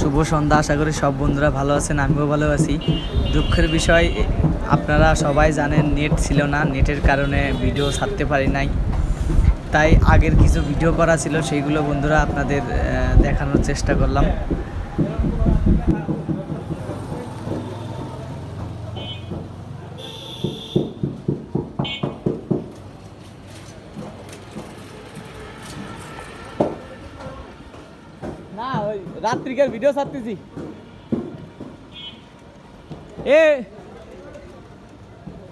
শুভ সন্ধ্যা, আশা করি সব বন্ধুরা ভালো আছেন, আমিও ভালো আছি। দুঃখের বিষয়, আপনারা সবাই জানেন, নেট ছিল না, নেটের কারণে ভিডিও ছাড়তে পারি নাই। তাই আগের কিছু ভিডিও করা ছিল, সেইগুলো বন্ধুরা আপনাদের দেখানোর চেষ্টা করলাম। না, ওই রাত্রিকার ভিডিও ছাড়তেছি। এ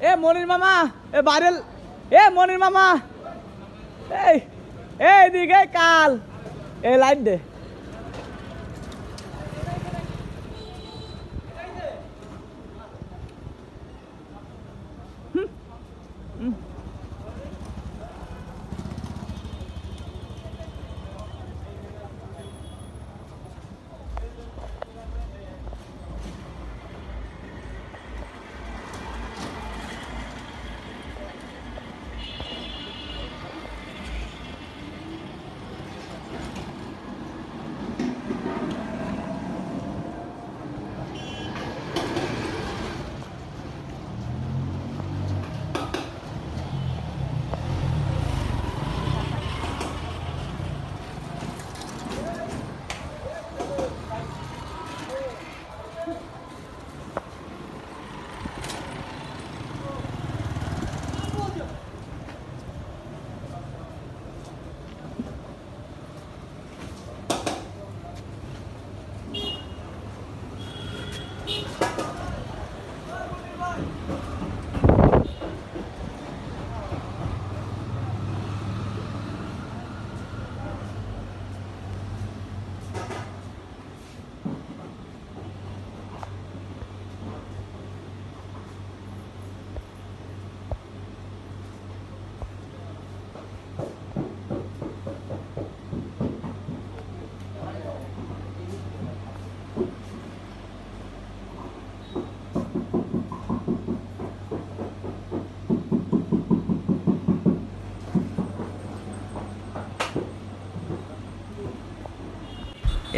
এ মনির মামা, এ বাইরেল, এ মনির মামা। এই এই দিকে কাল। এ লাইন দে।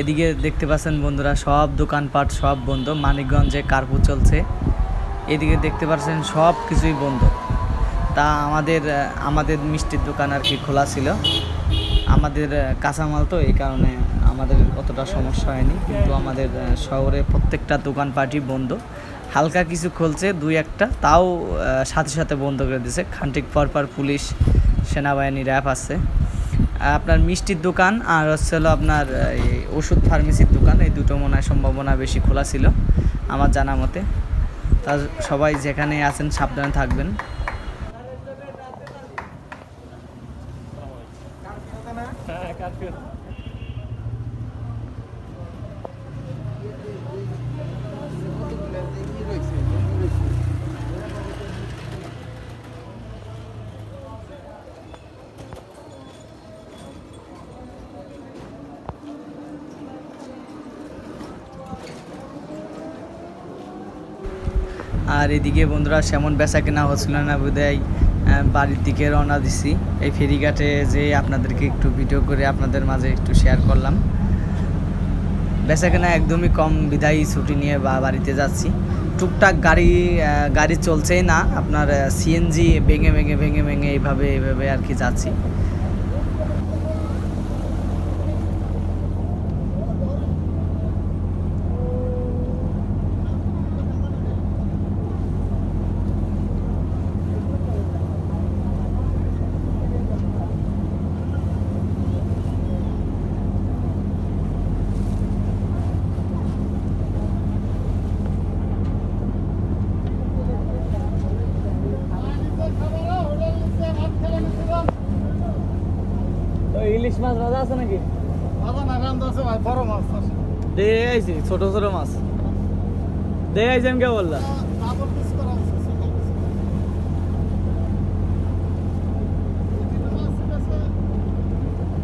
এদিকে দেখতে পাচ্ছেন বন্ধুরা, সব দোকানপাট সব বন্ধ, মানিকগঞ্জে কার্পু চলছে। এদিকে দেখতে পাচ্ছেন সব কিছুই বন্ধ। তা আমাদের আমাদের মিষ্টির দোকান আর কি খোলা ছিল। আমাদের কাঁচামাল তো, এই কারণে আমাদের অতটা সমস্যা হয়নি। কিন্তু আমাদের শহরে প্রত্যেকটা দোকানপাটই বন্ধ। হালকা কিছু খুলছে, দুই একটা, তাও সাথে সাথে বন্ধ করে দিয়েছে খান্তিক পরপর পুলিশ সেনাবাহিনী র্যাব আছে। আপনার মিষ্টির দোকান আর হচ্ছে হলো আপনার ওষুধ ফার্মেসির দোকান। এই দুটো মনে হয় সম্ভাবনা বেশি খোলা ছিল, আমার জানা মতে। তা সবাই যেখানে আছেন সাবধানে থাকবেন। আর এদিকে বন্ধুরা সেমন বেচা কেনা হচ্ছিল না বোধহয় বাড়ির দিকে রওনা দিছি। এই ফেরিঘাটে যে আপনাদেরকে একটু ভিডিও করে আপনাদের মাঝে একটু শেয়ার করলাম। বেচা কেনা একদমই কম, বিদায়ী ছুটি নিয়ে বা বাড়িতে যাচ্ছি। টুকটাক গাড়ি গাড়ি চলছেই না, আপনার সিএনজি ভেঙে ভেঙে ভেঙে ভেঙে এইভাবে এইভাবে আর কি যাচ্ছি। মাছ ভাজা আছে নাকি? বড় মাছ আছে। দে আইছি ছোট ছোট মাছ। দে আইছেন কে বললা ডাবল পিস করা আছে সিঙ্গেল পিস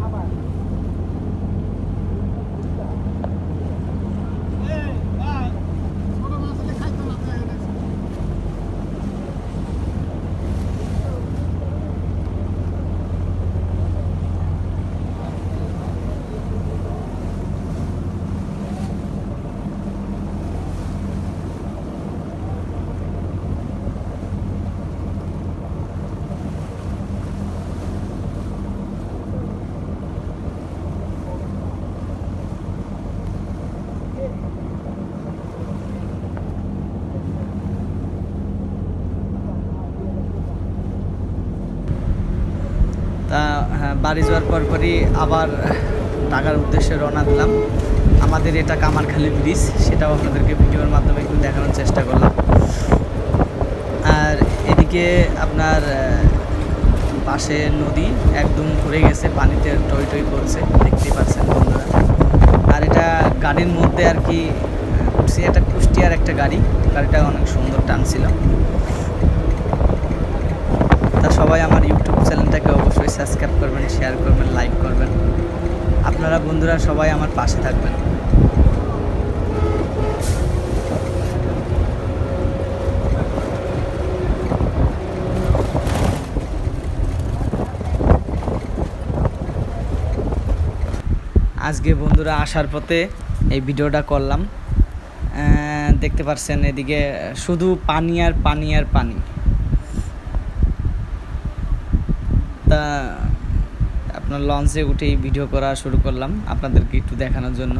আবার এই ভাই ছোট মাছ হলে খাইতে না তাই এনেছি। বাড়ি যাওয়ার পরপরই আবার টাকার উদ্দেশ্যে রওনা দিলাম। আমাদের এটা কামারখালি ব্রিজ, সেটাও আপনাদেরকে ভিডিওর মাধ্যমে একটু দেখানোর চেষ্টা করলাম। আর এদিকে আপনার পাশে নদী একদম ভরে গেছে, পানিতে টই টই করছে, দেখতেই পাচ্ছেন বন্ধুরা। আর এটা গাড়ির মধ্যে আর কি, উঠছি একটা কুষ্টিয়ার একটা গাড়ি, গাড়িটা অনেক সুন্দর টানছিল। তা সবাই আমার চ্যানেলটাকে অবশ্যই সাবস্ক্রাইব করবেন শেয়ার করবেন লাইক করবেন। আপনারা বন্ধুরা সবাই আমার পাশে থাকবেন। আজকে বন্ধুরা আসার পথে এই ভিডিওটা করলাম। দেখতে পাচ্ছেন এদিকে শুধু পানি আর পানি আর পানি। তা আপনার লঞ্চে উঠেই ভিডিও করা শুরু করলাম। আপনাদেরকে একটু দেখানোর জন্য।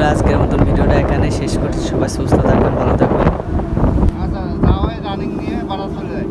বন্ধুরা আজকের মতন ভিডিওটা এখানে শেষ করছি। সবাই সুস্থ থাকবেন, ভালো থাকবেন। আচ্ছা রানিং নিয়ে বাড়া চলে যায়।